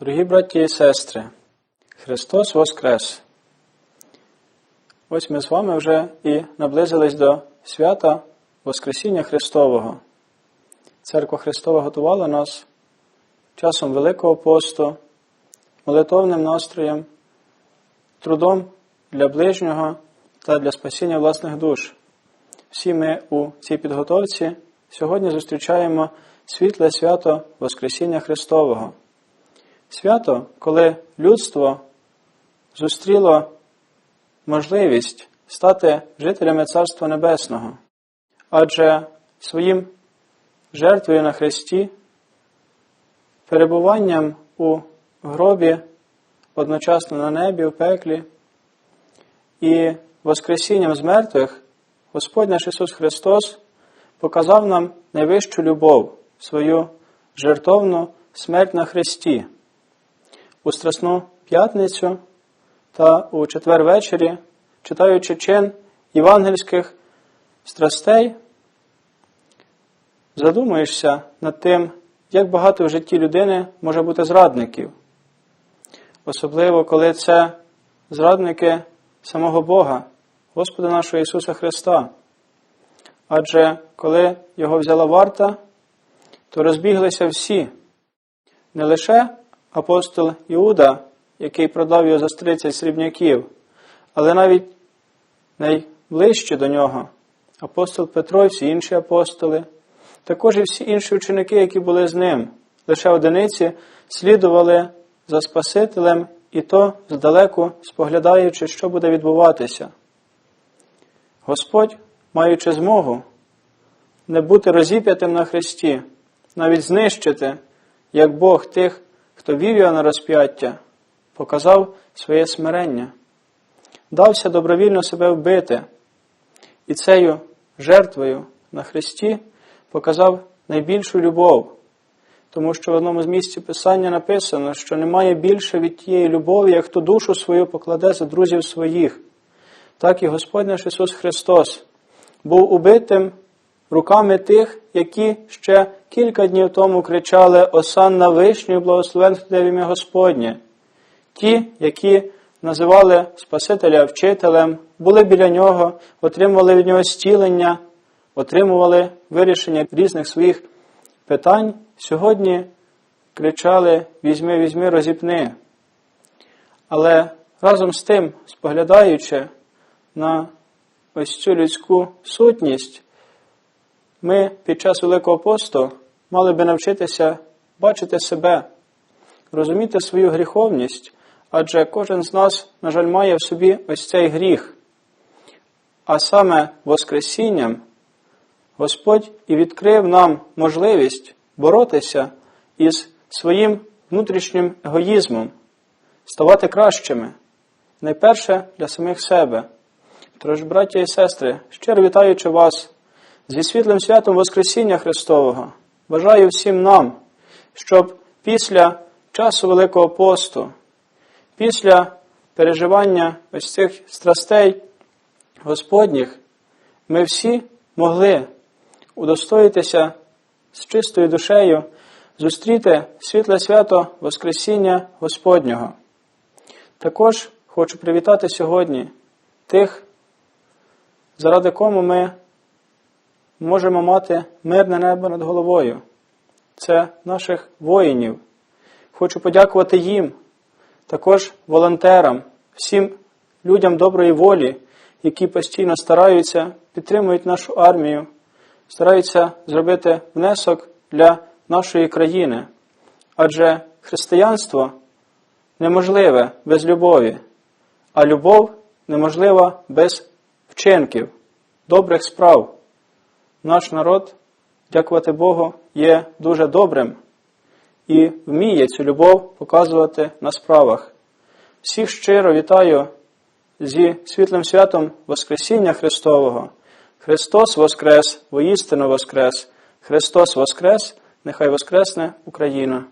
Дорогі браті і сестри, Христос Воскрес! Ось ми з вами вже і наблизились до свята Воскресіння Христового. Церква Христова готувала нас часом Великого посту, молитовним настроєм, трудом для ближнього та для спасіння власних душ. Всі ми у цій підготовці сьогодні зустрічаємо світле свято Воскресіння Христового. Свято, коли людство зустріло можливість стати жителями Царства Небесного, адже своїм жертвою на Христі, перебуванням у гробі, одночасно на небі, в пеклі і Воскресінням з мертвих, Господь наш Ісус Христос показав нам найвищу любов, свою жертовну смерть на Христі у Страсну п'ятницю та у четвер ввечері, читаючи чин євангельських страстей, задумуєшся над тим, як багато в житті людини може бути зрадників. Особливо, коли це зрадники самого Бога, Господа нашого Ісуса Христа. Адже коли Його взяла варта, то розбіглися всі, не лише апостол Іуда, який продав його за 30 срібняків, але навіть найближче до нього апостол Петро і всі інші апостоли, також і всі інші ученики, які були з ним, лише одиниці слідували за Спасителем і то здалеку споглядаючи, що буде відбуватися. Господь, маючи змогу не бути розіп'ятим на Христі, навіть знищити, як Бог тих, хто вів його на розп'яття, показав своє смирення, дався добровільно себе вбити, і цією жертвою на Христі показав найбільшу любов, тому що в одному з місць Писання написано, що немає більше від тієї любові, як хто душу свою покладе за друзів своїх. Так і Господь наш Ісус Христос був убитим руками тих, які ще кілька днів тому кричали Осанна вишню, благословен в ім'я Господнє. Ті, які називали Спасителя вчителем, були біля нього, отримували від нього стілення, отримували вирішення різних своїх питань, сьогодні кричали Візьми, візьми, розіпни. Але разом з тим, споглядаючи на ось цю людську сутність, ми під час Великого посту мали би навчитися бачити себе, розуміти свою гріховність, адже кожен з нас, на жаль, має в собі ось цей гріх. А саме Воскресінням Господь і відкрив нам можливість боротися із своїм внутрішнім егоїзмом, ставати кращими, найперше для самих себе. Тож, браття і сестри, щиро вітаючи вас зі світлим святом Воскресіння Христового, бажаю всім нам, щоб після часу Великого посту, після переживання ось цих страстей Господніх, ми всі могли удостоїтися з чистою душею, зустріти світле свято Воскресіння Господнього. Також хочу привітати сьогодні тих, заради кому ми можемо мати мирне небо над головою. Це наших воїнів. Хочу подякувати їм, також волонтерам, всім людям доброї волі, які постійно стараються, підтримують нашу армію, стараються зробити внесок для нашої країни. Адже християнство неможливе без любові, а любов неможлива без вчинків, добрих справ наш народ, дякувати Богу, є дуже добрим і вміє цю любов показувати на справах. Всіх щиро вітаю зі світлим святом Воскресіння Христового. Христос Воскрес, воістину Воскрес! Христос Воскрес! Нехай Воскресне Україна!